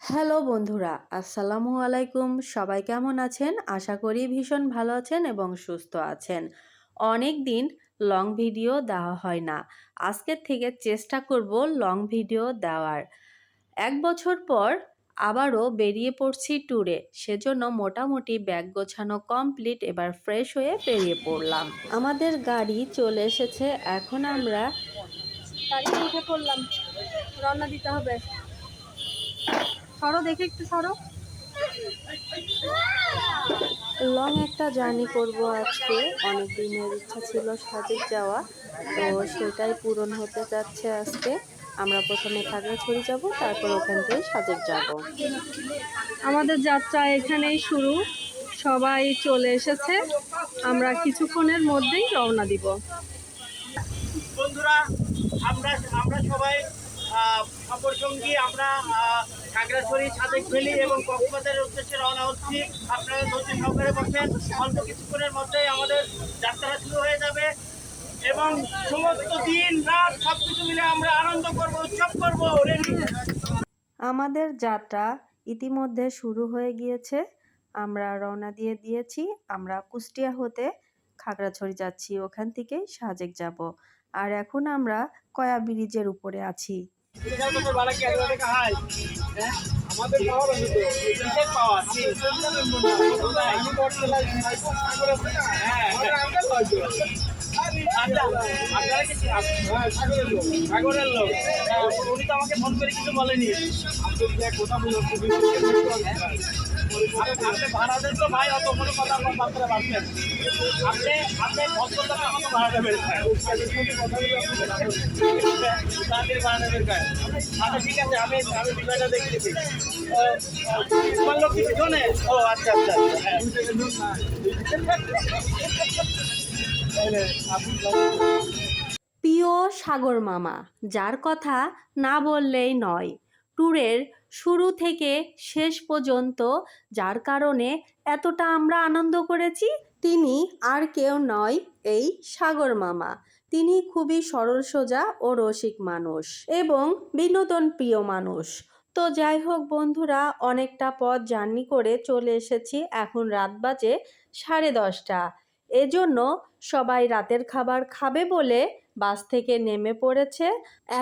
Hello বন্ধুরা, আসসালামু আলাইকুম। সবাই কেমন আছেন? আশা করি ভীষণ ভালো আছেন এবং সুস্থ আছেন। অনেক দিন লং ভিডিও দেওয়া হয় না। আজকের থেকে চেষ্টা করব লং ভিডিও দেওয়ার। এক বছর পর আবারও বেরিয়ে পড়ছি ট্যুরে সেজন্য মোটামুটি ব্যাগ গোছানো কমপ্লিট এবার ফ্রেশ হয়ে বেরিয়ে পড়লাম। আমাদের গাড়ি চলে এসেছে। এখন আমরা গাড়িতে উঠে পড়লাম। রওনা দিতে হবে। সরো দেখে একটু সরো। লং একটা জার্নি করব আজকে। অনেক দিনের ইচ্ছা ছিল সাজেক যাওয়া। তো সেটাই পূরণ হতে যাচ্ছে আজকে। আমরা প্রথমে খাগড়াছড়ি যাব তারপর ওখান থেকে সাজেক যাব। আমাদের যাত্রা এখানেই শুরু। সবাই চলে এসেছে। আমরা কিছুক্ষণের মধ্যেই রওনা দিব। বন্ধুরা আমরা আমরা সবাই অপর সঙ্গী আমরা খাগড়াছড়ি সাদেক ভ্যালি এবং কক্সবাজারের উদ্দেশ্যে রওনা হচ্ছি। আপনারা ধৈর্য সহকারে বসেন। অল্প কিছুক্ষণের মধ্যেই আমাদের যাত্রা শুরু হয়ে যাবে এবং সমস্ত দিন রাত সব কিছু মিলে আমরা আনন্দ করব, উৎসব করব আমাদের যাত্রা ইতিমধ্যে শুরু হয়ে গিয়েছে। আমরা রওনা দিয়ে দিয়েছি। আমরা কুষ্টিয়া হতে খাগড়াছড়ি যাচ্ছি। ওখান থেকেই সাজেক যাব। আর এখন আমরা কয়া ব্রিজের উপরে আছি। আমাদের পাওয়ার পাওয়ার কি সাগরের লোক উনি তো আমাকে ফোন করে কিছু বলেনি। আপনি তো ভাই অত কথা বাড়ছেন আপনি আপনি ভাড়া দেবেন। আচ্ছা ঠিক আছে আমি আমি বিষয়টা দেখতেছি পিছনে ও আচ্ছা আচ্ছা আচ্ছা, হ্যাঁ। প্রিয় সাগর মামা, যার কথা না বললেই নয়। ট্যুরের শুরু থেকে শেষ পর্যন্ত, যার কারণে এতটা আমরা আনন্দ করেছি, তিনি আর কেউ নয় এই সাগর মামা। তিনি খুবই সরল সোজা ও রসিক মানুষ এবং বিনোদন প্রিয় মানুষ। তো যাই হোক বন্ধুরা, অনেকটা পথ জার্নি করে চলে এসেছি। এখন রাত বাজে সাড়ে দশটা। এজন্য সবাই রাতের খাবার খাবে বলে বাস থেকে নেমে পড়েছে।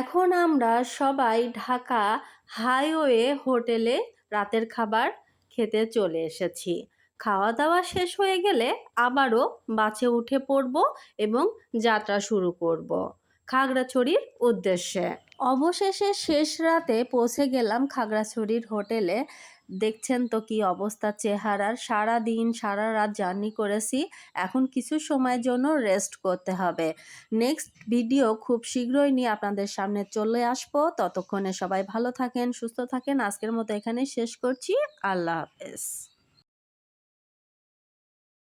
এখন আমরা সবাই ঢাকা হাইওয়ে হোটেলে রাতের খাবার খেতে চলে এসেছি। খাওয়া দাওয়া শেষ হয়ে গেলে আবারও বাসে উঠে পড়ব এবং যাত্রা শুরু করব খাগড়াছড়ির উদ্দেশ্যে। অবশেষে শেষ রাতে পৌঁছে গেলাম খাগড়াছড়ির হোটেলে। দেখছেন তো কি অবস্থা চেহারার? সারা দিন সারা রাত জার্নি করেছি, এখন কিছু সময়ের জন্য রেস্ট করতে হবে। নেক্সট ভিডিও খুব শীঘ্রই নিয়ে আপনাদের সামনে চলে আসব। ততক্ষণে সবাই ভালো থাকেন, সুস্থ থাকেন। আজকের মতো এখানে শেষ করছি। আল্লাহ হাফেজ।